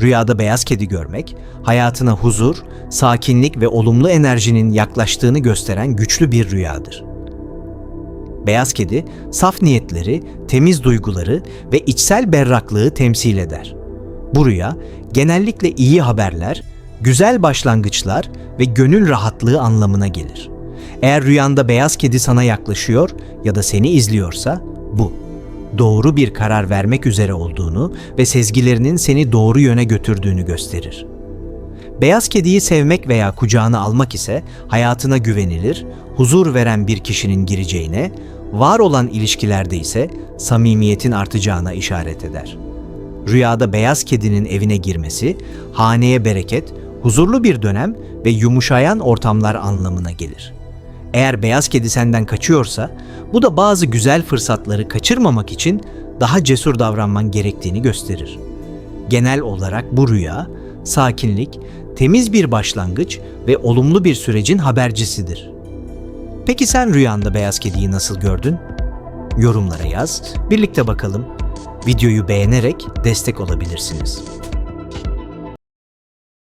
Rüyada beyaz kedi görmek, hayatına huzur, sakinlik ve olumlu enerjinin yaklaştığını gösteren güçlü bir rüyadır. Beyaz kedi, saf niyetleri, temiz duyguları ve içsel berraklığı temsil eder. Bu rüya, genellikle iyi haberler, güzel başlangıçlar ve gönül rahatlığı anlamına gelir. Eğer rüyanda beyaz kedi sana yaklaşıyor ya da seni izliyorsa, bu doğru bir karar vermek üzere olduğunu ve sezgilerinin seni doğru yöne götürdüğünü gösterir. Beyaz kediyi sevmek veya kucağına almak ise hayatına güvenilir, huzur veren bir kişinin gireceğine, var olan ilişkilerde ise samimiyetin artacağına işaret eder. Rüyada beyaz kedinin evine girmesi, haneye bereket, huzurlu bir dönem ve yumuşayan ortamlar anlamına gelir. Eğer beyaz kedi senden kaçıyorsa, bu da bazı güzel fırsatları kaçırmamak için daha cesur davranman gerektiğini gösterir. Genel olarak bu rüya, sakinlik, temiz bir başlangıç ve olumlu bir sürecin habercisidir. Peki sen rüyanda beyaz kediyi nasıl gördün? Yorumlara yaz, birlikte bakalım. Videoyu beğenerek destek olabilirsiniz.